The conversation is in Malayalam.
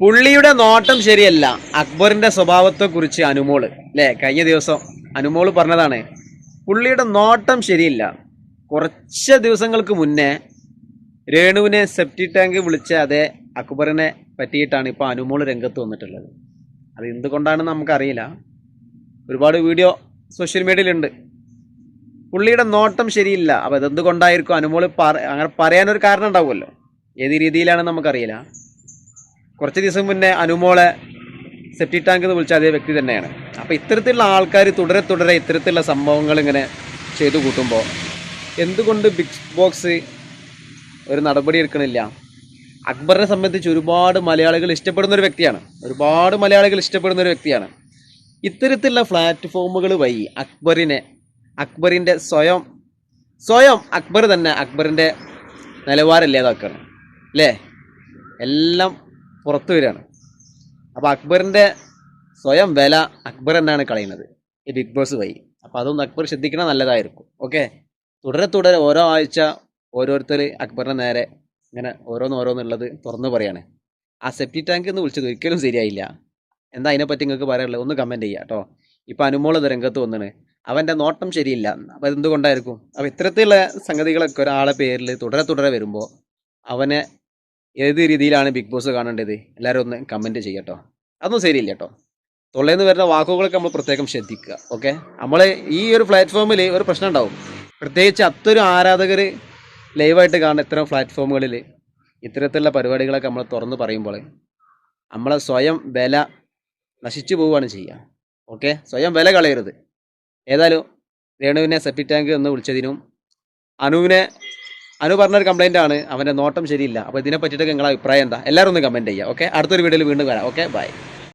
പുള്ളിയുടെ നോട്ടം ശരിയല്ല. അക്ബറിന്റെ സ്വഭാവത്തെ കുറിച്ച് അനുമോൾ അല്ലേ? കഴിഞ്ഞ ദിവസം അനുമോൾ പറഞ്ഞതാണ് പുള്ളിയുടെ നോട്ടം ശരിയില്ല. കുറച്ച് ദിവസങ്ങൾക്ക് മുന്നേ രേണുവിനെ സെപ്റ്റി ടാങ്ക് വിളിച്ച അതേ അക്ബറിനെ പറ്റിയിട്ടാണ് ഇപ്പോൾ അനുമോൾ രംഗത്ത് വന്നിട്ടുള്ളത്. അത് എന്തുകൊണ്ടാണെന്ന് നമുക്കറിയില്ല. ഒരുപാട് വീഡിയോ സോഷ്യൽ മീഡിയയിലുണ്ട് പുള്ളിയുടെ നോട്ടം ശരിയില്ല. അപ്പോൾ അതെന്തുകൊണ്ടായിരിക്കും അനുമോൾ പറ അങ്ങനെ പറയാനൊരു കാരണം ഉണ്ടാവുമല്ലോ? ഏത് രീതിയിലാണ് നമുക്കറിയില്ല. കുറച്ച് ദിവസം മുന്നേ അനുമോളെ സെപ്റ്റി ടാങ്ക് എന്ന് വിളിച്ച അതേ വ്യക്തി തന്നെയാണ്. അപ്പോൾ ഇത്തരത്തിലുള്ള ആൾക്കാർ തുടരെ തുടരെ ഇത്തരത്തിലുള്ള സംഭവങ്ങൾ ഇങ്ങനെ ചെയ്തു കൂട്ടുമ്പോൾ എന്തുകൊണ്ട് ബിഗ് ബോക്സ് ഒരു നടപടി എടുക്കണില്ല? അക്ബറിനെ സംബന്ധിച്ച് ഒരുപാട് മലയാളികൾ ഇഷ്ടപ്പെടുന്ന ഒരു വ്യക്തിയാണ്. ഒരുപാട് മലയാളികൾ ഇഷ്ടപ്പെടുന്ന ഒരു വ്യക്തിയാണ്. ഇത്തരത്തിലുള്ള പ്ലാറ്റ്ഫോമുകൾ വഴി അക്ബറിനെ അക്ബറിന്റെ സ്വയം സ്വയം അക്ബർ തന്നെ അക്ബറിന്റെ നിലവാരം ഇല്ലാതാക്കുകയാണ് അല്ലേ? എല്ലാം പുറത്തു വരികയാണ്. അപ്പോൾ അക്ബറിന്റെ സ്വയം വില അക്ബർ എന്നാണ് കളയുന്നത്. ഈ ബിഗ് ബോസ് വഴി. അപ്പോൾ അതൊന്നും അക്ബർ ശ്രദ്ധിക്കണ നല്ലതായിരിക്കും. ഓക്കെ? തുടരെ തുടരെ ഓരോ ആഴ്ച ഓരോരുത്തർ അക്ബറിന്റെ നേരെ ഇങ്ങനെ ഓരോന്ന് ഓരോന്നുള്ളത് തുറന്നു പറയാണ്. ആ സെപ്റ്റി ടാങ്ക് എന്ന് വിളിച്ചത് ഒരിക്കലും ശരിയായില്ല. എന്താ അതിനെപ്പറ്റി നിങ്ങൾക്ക് പറയാനുള്ളത്? ഒന്ന് കമന്റ് ചെയ്യുക കേട്ടോ ഇപ്പോൾ അനുമോൾ രംഗത്ത് വന്നിന് അവന്റെ നോട്ടം ശരിയില്ല. അപ്പോൾ അതെന്തുകൊണ്ടായിരിക്കും? അപ്പോൾ ഇത്തരത്തിലുള്ള സംഗതികളൊക്കെ ഒരാളെ പേരിൽ തുടരെ തുടരെ വരുമ്പോൾ അവനെ ഏത് രീതിയിലാണ് ബിഗ് ബോസ് കാണേണ്ടത്? എല്ലാവരും ഒന്ന് കമന്റ് ചെയ്യട്ടോ. അതൊന്നും ശരിയില്ല കേട്ടോ തൊള്ളേന്ന് വരുന്ന വാക്കുകളൊക്കെ നമ്മൾ പ്രത്യേകം ശ്രദ്ധിക്കുക ഓക്കെ നമ്മൾ ഈ ഒരു പ്ലാറ്റ്ഫോമിൽ ഒരു പ്രശ്നം ഉണ്ടാവും. പ്രത്യേകിച്ച് അത്തൊരു ആരാധകർ ലൈവായിട്ട് കാണുന്ന ഇത്തരം പ്ലാറ്റ്ഫോമുകളിൽ ഇത്തരത്തിലുള്ള പരിപാടികളൊക്കെ നമ്മൾ തുറന്ന് പറയുമ്പോൾ നമ്മളെ സ്വയം വില നശിച്ചു പോവുകയാണ് ചെയ്യുക ഓക്കെ സ്വയം വില കളയരുത്. ഏതായാലും രേണുവിനെ സെപ്പി ടാങ്ക് എന്ന് വിളിച്ചതിനും അനുവിനെ അനു പറഞ്ഞൊരു കംപ്ലൈന്റ് ആണ്. അവന്റെ നോട്ടം ശരിയില്ല. അപ്പോൾ ഇതിനെ പറ്റിയിട്ടൊക്കെ നിങ്ങളുടെ അഭിപ്രായം എന്താ? എല്ലാവരും ഒന്ന് കമന്റ് ചെയ്യുക ഓക്കെ അടുത്തൊരു വീഡിയോയിൽ വീണ്ടും വരാം ഓക്കെ ബൈ